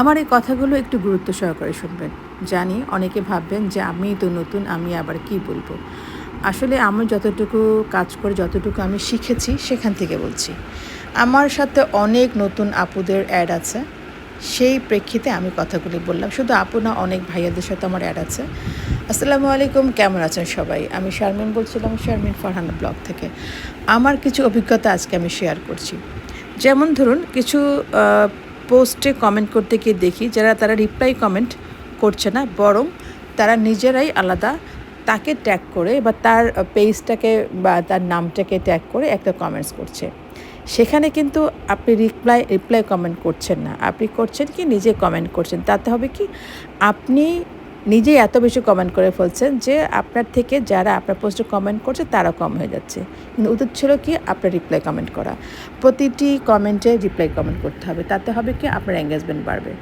আমার এই কথাগুলো একটু গুরুত্ব সহকারে শুনবেন। জানি অনেকে ভাববেন যে আমি তো নতুন, আমি আবার কি বলব? আসলে আমি যতটুকু কাজ করে, যতটুকু আমি শিখেছি, সেখান থেকে বলছি। আমার সাথে অনেক নতুন আপুদের অ্যাড আছে। সেই প্রেক্ষিতে আমি কথাগুলি বললাম। শুধু আপু না, অনেক ভাইয়াদের সাথে আমার অ্যাড আছে। আসসালামু আলাইকুম, কেমন আছেন সবাই? আমি শারমিন বলছিলাম, শারমিন ফারহানা ব্লগ থেকে। আমার কিছু অভিজ্ঞতা আজকে আমি শেয়ার করছি। যেমন ধরুন, কিছু পোস্টে কমেন্ট করতে গিয়ে দেখি যারা তারা রিপ্লাই কমেন্ট করছে না, বরং তারা নিজেরাই আলাদা। তাকে ট্যাগ করে বা তার পেজটাকে বা তার নামটাকে ট্যাগ করে একটা কমেন্টস করছে। সেখানে কিন্তু আপনি রিপ্লাই রিপ্লাই কমেন্ট করছেন না। আপনি করছেন কি? নিজে কমেন্ট করছেন। তাতে হবে কি? আপনি নিজেই এত বেশি কমেন্ট করে ফেলছেন যে আপনার থেকে যারা আপনার পোস্টে কমেন্ট করছে তারা কম হয়ে যাচ্ছে। কিন্তু উচিত ছিল কি? আপনার রিপ্লাই কমেন্ট করা। প্রতিটি কমেন্টে রিপ্লাই কমেন্ট করতে হবে। তাতে হবে কি? আপনার এঙ্গেজমেন্ট বাড়বে।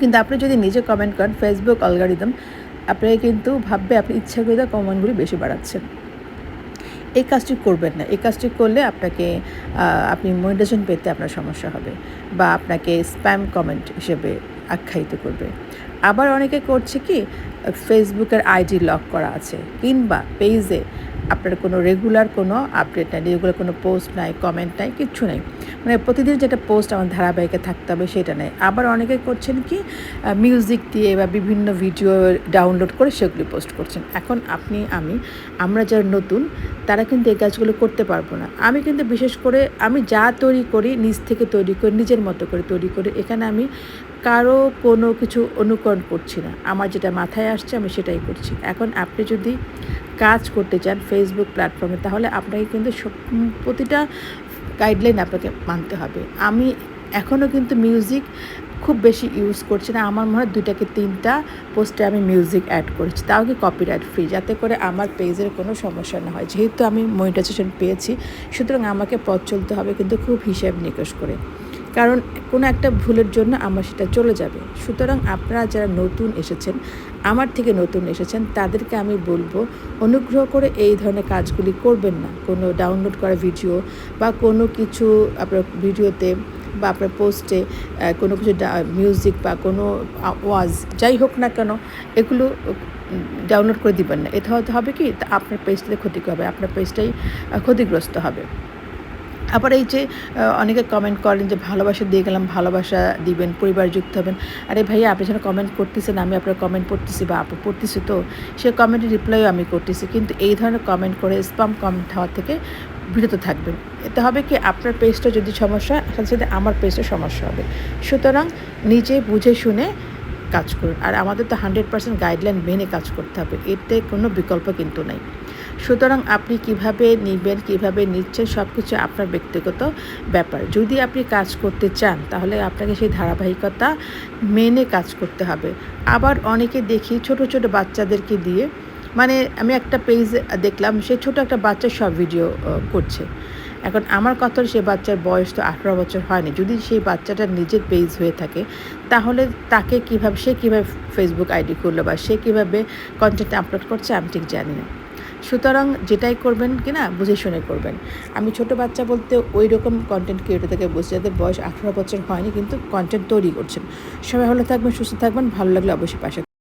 কিন্তু আপনি যদি নিজে কমেন্ট করেন ফেসবুক অলগারিদম আপনাকে কিন্তু ভাববে আপনি ইচ্ছাকৃত কমেন্টগুলি বেশি বাড়াচ্ছেন। এই কাজটি করবেন না। এই কাজটি করলে আপনাকে আপনি মনিটাইজেশন পেতে আপনার সমস্যা হবে বা আপনাকে স্প্যাম কমেন্ট হিসেবে আখ্যায়িত করবে। আবার অনেকে করছে কি ফেসবুকের আইডি লক করা আছে, কিংবা পেজে আপনার কোনো রেগুলার কোনো আপডেট নাই রেগুলার কোনো পোস্ট নাই কমেন্ট নাই, কিচ্ছু নাই। মানে প্রতিদিন যেটা পোস্ট আমার ধারাবাহিকে থাকতে হবে সেটা নেই। আবার অনেকে করছেন কি মিউজিক দিয়ে বা বিভিন্ন ভিডিও ডাউনলোড করে সেগুলি পোস্ট করছেন। এখন আপনি, আমি, আমরা যারা নতুন, তারা কিন্তু এই কাজগুলো করতে পারব না। আমি কিন্তু বিশেষ করে, আমি যা তৈরি করি, নিজ থেকে তৈরি করি, নিজের মতো করে তৈরি করি। এখানে আমি কারও কোনো কিছু অনুকরণ করছি না। আমার যেটা মাথায় আসছে, আমি সেটাই করছি। এখন আপনি যদি কাজ করতে চান ফেসবুক প্ল্যাটফর্মে তাহলে আপনাকে কিন্তু প্রতিটা গাইডলাইন আপনাকে মানতে হবে। আমি এখনও কিন্তু মিউজিক খুব বেশি ইউজ করছি না। আমার মনে হয় দুইটাকে তিনটা পোস্টে আমি মিউজিক অ্যাড করেছি। তাও কি কপিরাইট ফ্রি যাতে করে আমার পেজের কোনো সমস্যা না হয়। যেহেতু আমি মনিটাইজেশন পেয়েছি, সুতরাং আমাকে পথ চলতে হবে কিন্তু খুব হিসাব নিকাশ করে। কারণ কোনো একটা ভুলের জন্য আমার সেটা চলে যাবে। সুতরাং আপনারা যারা নতুন এসেছেন, আমার থেকে নতুন এসেছেন, তাদেরকে আমি বলব, অনুগ্রহ করে এই ধরনের কাজগুলি করবেন না। কোনো ডাউনলোড করা ভিডিও বা কোনো কিছু আপনার ভিডিওতে বা আপনার পোস্টে কোনো কিছু মিউজিক বা কোনো ওয়াজ যাই হোক না কেন, এগুলো ডাউনলোড করে দিবেন না। এটা হতে হবে কি আপনার পেজটাতে ক্ষতি হবে, আপনার পেজটাই ক্ষতিগ্রস্ত হবে। আবার এই যে অনেকে কমেন্ট করেন যে, ভালোবাসা দিয়ে গেলাম, ভালোবাসা দিবেন পরিবার যুক্ত হবেন। আরে ভাইয়া, আপনি যেন কমেন্ট করতেছেন, আমি আপনার কমেন্ট পড়তেছি বা আপু পড়তেছি তো, সে কমেন্টের রিপ্লাইও আমি করতেছি। কিন্তু এই ধরনের কমেন্ট করে স্পাম কমেন্ট হওয়া থেকে বিরত থাকবেন। এতে হবে কি, আপনার পেজটা যদি সমস্যা হয় সাথে সাথে আমার পেজটা সমস্যা হবে। সুতরাং নিজে বুঝে শুনে কাজ করুন। আর আমাদের তো হান্ড্রেড পার্সেন্ট গাইডলাইন মেনে কাজ করতে হবে। এতে কোনো বিকল্প কিন্তু নেই। সুতরাং আপনি কীভাবে নেবেন, কীভাবে নিচ্ছেন সব কিছু আপনার ব্যক্তিগত ব্যাপার। যদি আপনি কাজ করতে চান, তাহলে আপনাকে সেই ধারাবাহিকতা মেনে কাজ করতে হবে। আবার অনেকে দেখি ছোট ছোট বাচ্চাদেরকে দিয়ে মানে আমি একটা পেজ দেখলাম, সে ছোট একটা বাচ্চা সব ভিডিও করছে। এখন আমার কথা সে বাচ্চার বয়স তো আঠারো বছর হয়নি। যদি সেই বাচ্চাটার নিজের পেজ হয়ে থাকে, তাহলে তাকে কীভাবে, সে কীভাবে ফেসবুক আইডি করল বা সে কীভাবে কন্টেন্ট আপলোড করছে, আমি ঠিক জানি না। সুতরাং যেটাই করবেন কি না বুঝে শুনে করবেন। আমি ছোট বাচ্চা বলতে ওই রকম কন্টেন্ট ক্রিয়েটর থেকে বলছি যাদের বয়স আঠারো বছর হয়নি কিন্তু কন্টেন্ট তৈরি করছেন। সবাই ভালো থাকবেন, সুস্থ থাকবেন, ভালো লাগলে অবশ্যই পাশে